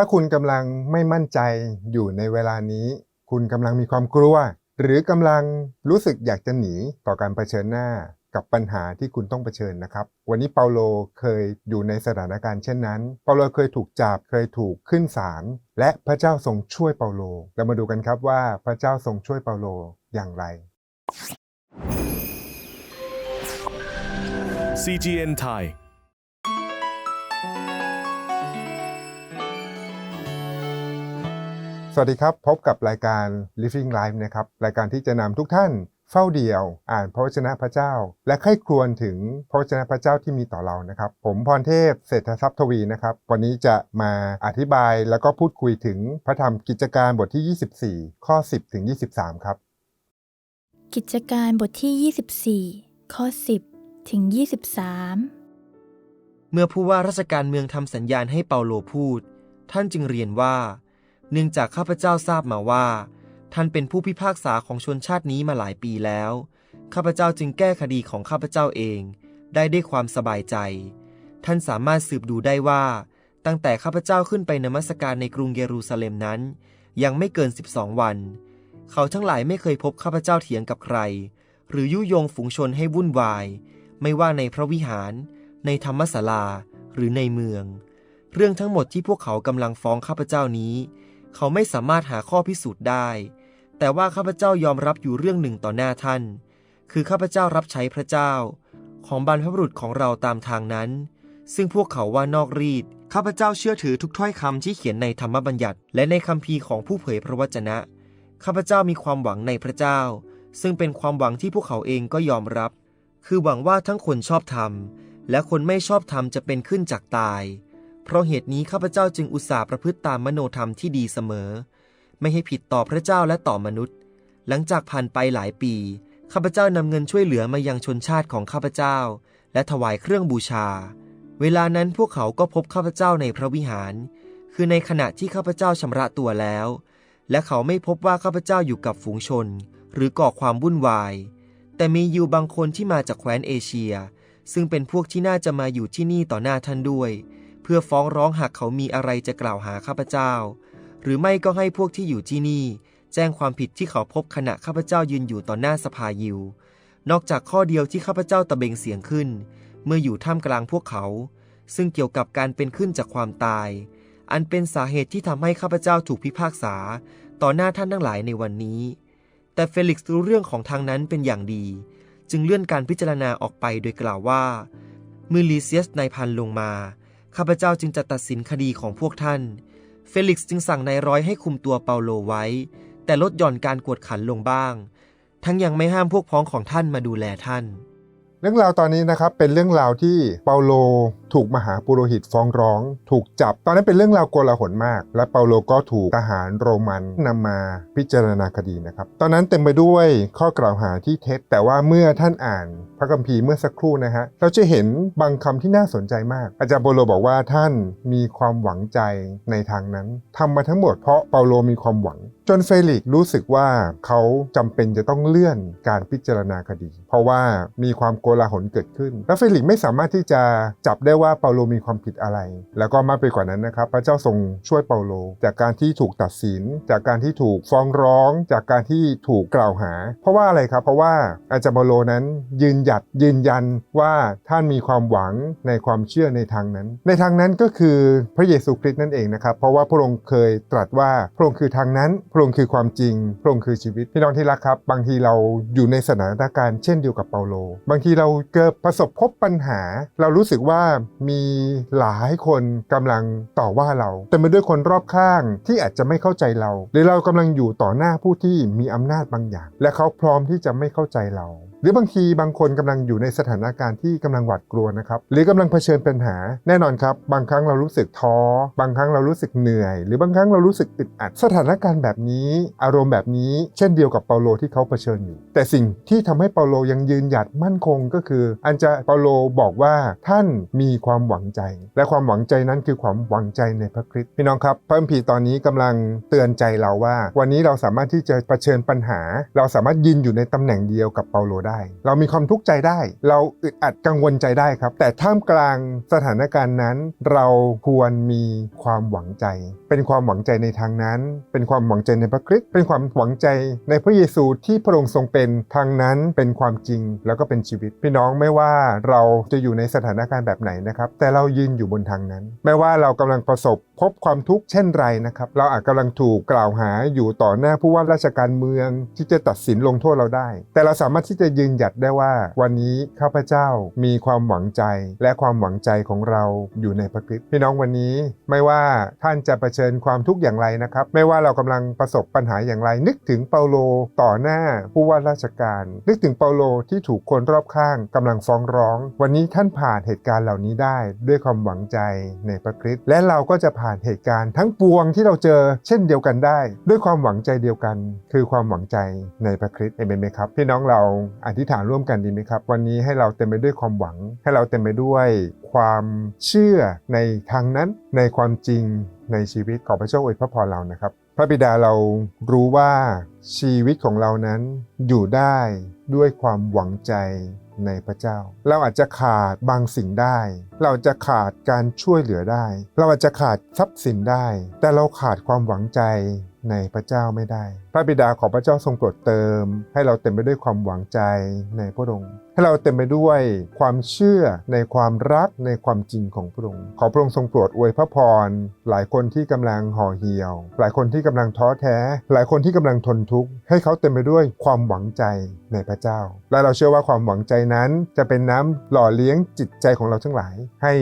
ถ้าคุณกำลังไม่มั่นใจอยู่ในเวลานี้ คุณกำลังมีความกลัว หรือกำลังรู้สึกอยากจะหนีต่อการเผชิญหน้ากับปัญหาที่คุณต้องเผชิญนะครับ วันนี้เปาโลเคยอยู่ในสถานการณ์เช่นนั้น เปาโลเคยถูกจับเคยถูกขึ้นศาลและพระเจ้าทรงช่วยเปาโล เรามาดูกันครับว่าพระเจ้าทรงช่วยเปาโลอย่างไร CGN Thai วัสดีครับ พบกับรายการ Living Life นะครับ รายการที่จะนำทุกท่านเฝ้าเดี่ยว อ่านพระวจนะพระเจ้า และใคร่ครวญถึงพระวจนะพระเจ้าที่มีต่อเรานะครับ ผมพรเทพเศรษฐทรัพย์ทวีนะครับ วันนี้จะมาอธิบายแล้วก็พูดคุยถึงพระธรรมกิจการบทที่ 24 ข้อ 10 ถึง 23 ครับ กิจการบทที่ 24 ข้อ 10 ถึง 23 เมื่อผู้ว่าราชการเมืองทำสัญญาณให้เปาโลพูด ท่านจึงเรียนว่า เนื่องจากข้าพเจ้าทราบมาว่า ท่านเป็นผู้พิพากษาของชนชาตินี้มาหลายปีแล้ว ข้าพเจ้าจึงแก้คดีของข้าพเจ้าเอง ได้ด้วยความสบายใจ ท่านสามารถสืบดูได้ว่า ตั้งแต่ข้าพเจ้าขึ้นไปนมัสการในกรุงเยรูซาเล็มนั้น ยังไม่เกิน 12 วัน เขาทั้งหลายไม่เคยพบข้าพเจ้าเถียงกับใคร หรือยุยงฝูงชนให้วุ่นวาย ไม่ว่าในพระวิหาร ในธรรมศาลา หรือในเมือง เรื่องทั้งหมดที่พวกเขากำลังฟ้องข้าพเจ้านี้ เขาไม่สามารถหาข้อพิสูจน์ได้ แต่ว่าข้าพเจ้ายอมรับอยู่เรื่องหนึ่งต่อหน้าท่าน คือข้าพเจ้ารับใช้พระเจ้า ของบรรพบุรุษของเราตามทางนั้น ซึ่งพวกเขาว่านอกรีดข้าพเจ้าเชื่อถือทุกถ้อยคำที่เขียนในธรรมบัญญัติ และในคัมภีร์ของผู้เผยพระวจนะ ข้าพเจ้ามีความหวังในพระเจ้า ซึ่งเป็นความหวังที่พวกเขาเองก็ยอมรับ คือหวังว่าทั้งคนชอบธรรม และคนไม่ชอบธรรมจะเป็นขึ้นจากตาย เพราะเหตุนี้ข้าพเจ้าจึงอุตส่าห์ประพฤติตามมโนธรรมที่ดีเสมอ ไม่ให้ผิดต่อพระเจ้าและต่อมนุษย์ หลังจากผ่านไปหลายปี ข้าพเจ้านำเงินช่วยเหลือมายังชนชาติของข้าพเจ้า และถวายเครื่องบูชา เวลานั้นพวกเขาก็พบข้าพเจ้าในพระวิหาร คือในขณะที่ข้าพเจ้าชำระตัวแล้ว และเขาไม่พบว่าข้าพเจ้าอยู่กับฝูงชน หรือก่อความวุ่นวาย แต่มีอยู่บางคนที่มาจากแคว้นเอเชีย ซึ่งเป็นพวกที่น่าจะมาอยู่ที่นี่ต่อหน้าท่านด้วย เพื่อฟ้องร้องหากเขามีอะไรจะกล่าวหาข้าพเจ้า หรือไม่ก็ให้พวกที่อยู่ที่นี่ แจ้งความผิดที่เขาพบขณะข้าพเจ้ายืนอยู่ต่อหน้าสภายิวนอกจากข้อเดียวที่ข้าพเจ้าตะเบงเสียงขึ้น เมื่ออยู่ท่ามกลางพวกเขา ซึ่งเกี่ยวกับการเป็นขึ้นจากความตาย อันเป็นสาเหตุที่ทำให้ข้าพเจ้าถูกพิพากษา ต่อหน้าท่านทั้งหลายในวันนี้ แต่เฟลิกซ์รู้เรื่องของทางนั้นเป็นอย่างดี จึงเลื่อนการพิจารณาออกไปโดยกล่าวว่าเมื่อลีเซียสนายพันลงมา ข้าพเจ้าจึงจะตัดสินคดีของพวกท่าน เฟลิกซ์จึงสั่งนายร้อยให้คุมตัวเปาโลไว้ แต่ลดหย่อนการกวดขันลงบ้าง ทั้งยังไม่ห้ามพวกพ้องของท่านมาดูแลท่าน เรื่องราวตอนนี้นะครับเป็นเรื่องราวที่เปาโลถูกมหาปุโรหิตฟ้องร้อง ถูกจับ ตอนนั้นเป็นเรื่องราวโกลาหลมาก และเปาโลก็ถูกทหารโรมันนำมาพิจารณาคดีนะครับ ตอนนั้นเต็มไปด้วยข้อกล่าวหาที่เท็จ แต่ว่าเมื่อท่านอ่านพระคัมภีร์เมื่อสักครู่นะฮะ เราจะเห็นบางคำที่น่าสนใจมาก อาจารย์เปาโลบอกว่าท่านมีความหวังใจในทางนั้นทำมาทั้งหมดเพราะเปาโลมีความหวัง จนเฟลิกซ์รู้สึกว่าเขาจำเป็นจะต้องเลื่อนการพิจารณาคดี เพราะว่ามีความโกลาหลเกิดขึ้น และเฟลิกซ์ไม่สามารถที่จะจับได้ว่าเปาโลมีความผิดอะไร แล้วก็มากไปกว่านั้นนะครับ พระเจ้าทรงช่วยเปาโล จากการที่ถูกตัดสิน จากการที่ถูกฟ้องร้อง จากการที่ถูกกล่าวหา เพราะว่าอะไรครับ เพราะว่าอาจารย์เปาโลนั้นยืนหยัดยืนยันว่าท่านมีความหวังในความเชื่อในทางนั้น ในทางนั้นก็คือพระเยซูคริสต์นั่นเองนะครับ เพราะว่าพระองค์เคยตรัสว่าพระองค์คือทางนั้น พระองค์คือความจริง พระองค์คือชีวิต พี่น้องที่รักครับ บางทีเราอยู่ในสถานการณ์เช่นเดียวกับเปาโล บางทีเราเกิดประสบพบปัญหา เรารู้สึกว่ามีหลายคนกำลังต่อว่าเราแต่มาด้วยคนรอบข้างที่อาจจะไม่เข้าใจเรา หรือเรากำลังอยู่ต่อหน้าผู้ที่มีอำนาจบางอย่าง และเขาพร้อมที่จะไม่เข้าใจเรา หรือบางทีบางคนกำลังอยู่ในสถานการณ์ที่กำลังหวาดกลัวนะครับหรือกำลังเผชิญปัญหาแน่นอนครับ บางครั้งเรารู้สึกท้อ บางครั้งเรารู้สึกเหนื่อย หรือบางครั้งเรารู้สึกอึดอัด สถานการณ์แบบนี้ อารมณ์แบบนี้ เช่นเดียวกับเปาโลที่เขาเผชิญอยู่ แต่สิ่งที่ทำให้เปาโลยังยืนหยัดมั่นคงก็คือ อันจะเปาโลบอกว่าท่านมีความหวังใจ และความหวังใจนั้นคือความหวังใจในพระคริสต์พี่น้องครับพระคัมภีร์ตอนนี้กำลังเตือนใจเราว่า วันนี้เราสามารถที่จะเผชิญปัญหา เราสามารถยืนอยู่ในตำแหน่งเดียวกับเปาโลได้เรามีความทุกข์ใจได้ เราอึดอัดกังวลใจได้ครับ แต่ท่ามกลางสถานการณ์นั้น เราควรมีความหวังใจ เป็นความหวังใจในทางนั้น เป็นความหวังใจในพระคริสต์เป็นความหวังใจในพระเยซูที่พระองค์ทรงเป็นทางนั้นเป็นความจริงแล้วก็เป็นชีวิต พี่น้องไม่ว่าเราจะอยู่ในสถานการณ์แบบไหนนะครับ แต่เรายืนอยู่บนทางนั้น ไม่ว่าเรากำลังประสบพบความทุกข์เช่นไรนะครับ เราอาจกำลังถูกกล่าวหาอยู่ต่อหน้าผู้ว่าราชการเมืองที่จะตัดสินลงโทษเราได้ แต่เราสามารถที่จะยืนหยัดได้ว่า วันนี้ข้าพเจ้ามีความหวังใจ และความหวังใจของเราอยู่ในพระคริสต์พี่น้องวันนี้ไม่ว่าท่านจะเผชิญความทุกข์อย่างไรนะครับ ไม่ว่าเรากำลังประสบปัญหาอย่างไร นึกถึงเปาโลต่อหน้าผู้ว่าราชการ นึกถึงเปาโลที่ถูกคนรอบข้างกำลังฟ้องร้อง วันนี้ท่านผ่านเหตุการณ์เหล่านี้ได้ด้วยความหวังใจในพระคริสต์และเราก็จะผ่านเหตุการณ์ทั้งปวงที่เราเจอเช่นเดียวกันได้ ด้วยความหวังใจเดียวกัน คือความหวังใจในพระคริสต์เอเมนไหมครับ พี่น้องเราออธิษฐานร่วมกันดีไหมครับ วันนี้ให้เราเต็มไปด้วยความหวัง ให้เราเต็มไปด้วยความเชื่อในทางนั้นในความจริงในชีวิตขอพระเจ้าอวยพระพรเรานะครับ พระบิดาเรารู้ว่าชีวิตของเรานั้นอยู่ได้ด้วยความหวังใจในพระเจ้า เราอาจจะขาดบางสิ่งได้ เราจะขาดการช่วยเหลือได้ เราอาจจะขาดทรัพย์สินได้ แต่เราขาดความหวังใจในพระเจ้าไม่ได้ พระบิดาของพระเจ้าทรงโปรดเติม ให้เราเต็มไปด้วยความหวังใจในพระองค์ให้เราเต็มไปด้วยความเชื่อในความรักในความจริงของพระองค์ขอพระองค์ทรงโปรดอวยพระพร หลายคนที่กำลังห่อเหี่ยว หลายคนที่กำลังท้อแท้ หลายคนที่กำลังทนทุกข์ ให้เขาเต็มไปด้วยความหวังใจในพระเจ้า และเราเชื่อว่าความหวังใจนั้นจะเป็นน้ำหล่อเลี้ยงจิตใจของเราทั้งหลาย ให้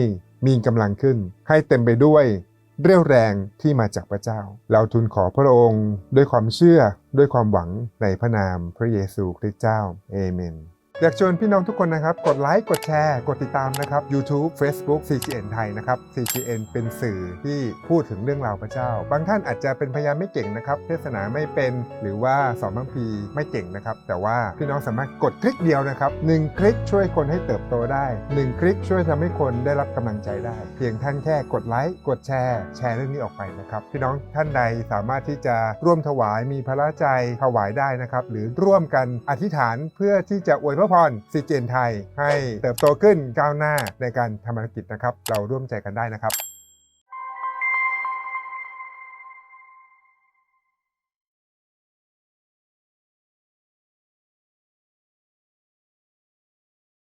มีกำลังขึ้น ให้เต็มไปด้วยเรี่ยวแรงที่มาจากพระเจ้า เราทูลขอพระองค์ ด้วยความเชื่อด้วยความหวังในพระนามพระเยซูคริสต์เจ้าเอเมน อยากชวนพี่น้องทุกคนนะครับ กดไลค์ กดแชร์ กดติดตามนะครับ YouTube Facebook CGN ไทยนะครับ CGN เป็นสื่อที่พูดถึงเรื่องราวพระเจ้า บางท่านอาจจะเป็นพยานไม่เก่งนะครับ เทศนาไม่เป็น หรือว่าสอนบางพีไม่เก่งนะครับ แต่ว่าพี่น้องสามารถกดคลิกเดียวนะครับหนึ่งคลิกช่วยคนให้เติบโตได้หนึ่งคลิกช่วยทำให้คนได้รับกำลังใจได้ เพียงท่านแค่กดไลค์ กดแชร์ แชร์เรื่องนี้ออกไปนะครับ พี่น้องท่านใดสามารถที่จะร่วมถวายมีพระใจถวายได้นะครับ หรือร่วมกันอธิษฐานเพื่อที่จะอวยพระพรซิเจนไทย ให้เติบโตขึ้นก้าวหน้าในการทำธุรกิจนะครับ เราร่วมใจกันได้นะครับ